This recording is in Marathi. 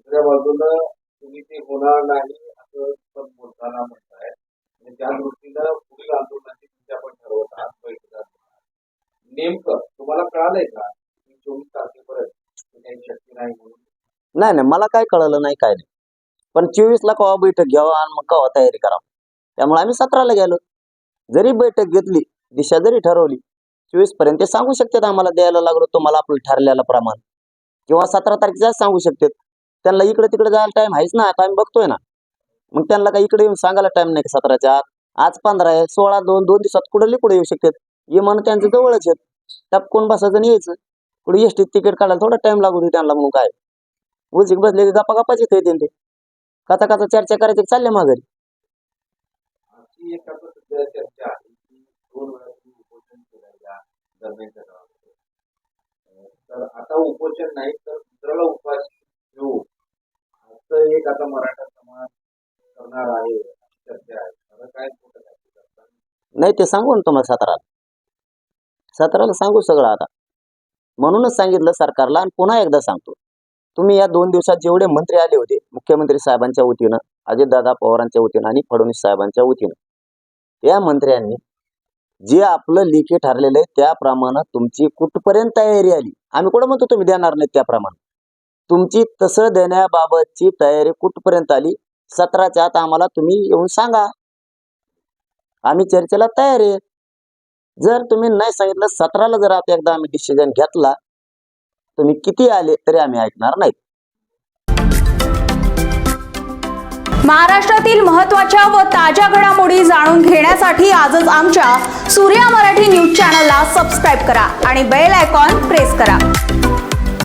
दुसऱ्या बाजूला तुम्ही ते होणार नाही असं पण बोलताना म्हणताय. आणि त्या दृष्टीनं पुढील आंदोलनाची दिशा आपण ठरवत आहात बैठका नेमकं तुम्हाला कळालंय का की चोवीस तारखेपर्यंत काही शक्य नाही म्हणून? नाही नाही मला काय कळलं नाही काय नाही. पण चोवीसला कवा बैठक घ्यावा आणि मग कवा तयारी करावं? त्यामुळे आम्ही सतराला गेलो. जरी बैठक घेतली दिशा जरी ठरवली चोवीसपर्यंत ते सांगू शकतात आम्हाला द्यायला लागलो तुम्हाला आपलं ठरलेलं प्रमाण. किंवा सतरा तारखेचा सांगू शकतात. त्यांना इकडे तिकडे जायला टाइम आहेच ना. टाइम बघतोय ना. मग त्यांना काही इकडे येऊन सांगायला टाइम नाही का सतराच्या आत? आज पंधरा आहे सोळा दोन दोन दिवसात कुठे कुठे येऊ शकतात? विमान त्यांचं जवळच आहेत. त्यात कोण बसायचं आणि यायचं. कुठे एसटीत तिकीट काढायला थोडा टाइम लागू दे त्यांना म्हणून काय? उलचिक बसले की गप्पा गप्पाच येते ते. कथा कथा चर्चा करायची चालले माघारी? आता उपोषण नाही तर दरम्यानच्या काळामध्ये अं, तर आता उपोषण नाही तर दुसऱ्याला उपवास घेऊ असं एक आता मराठा समाज आहे. चर्चा आहे खरं काय खोटं काय ते करताना? नाही ते सांगू ना तुम्हाला सतराला. सतराला सांगू सगळं आता. म्हणूनच सांगितलं सरकारला आणि पुन्हा एकदा सांगतो. तुम्ही या दोन दिवसात जेवढे मंत्री आले होते मुख्यमंत्री साहेबांच्या वतीनं अजितदादा पवारांच्या वतीनं आणि फडणवीस साहेबांच्या वतीनं या मंत्र्यांनी जे आपलं लेखी ठरलेलं आहे त्याप्रमाणे तुमची कुठपर्यंत तयारी आली? आम्ही कुठं म्हणतो तुम्ही देणार नाही त्याप्रमाणे? तुमची तसं देण्याबाबतची तयारी कुठपर्यंत आली? सतराच्या आत आम्हाला तुम्ही येऊन सांगा. आम्ही चर्चेला तयार आहे. जर तुम्ही नाही सांगितलं सतराला जर आता एकदा आम्ही डिसिजन घेतला तुम्ही किती आले तरी आम्ही ऐकणार नाही. महाराष्ट्रातील महत्त्वाच्या व ताज्या घडामोडी जाणून घेण्यासाठी आजच आमच्या सूर्या मराठी न्यूज चॅनलला सबस्क्राईब करा आणि बेल आयकॉन प्रेस करा.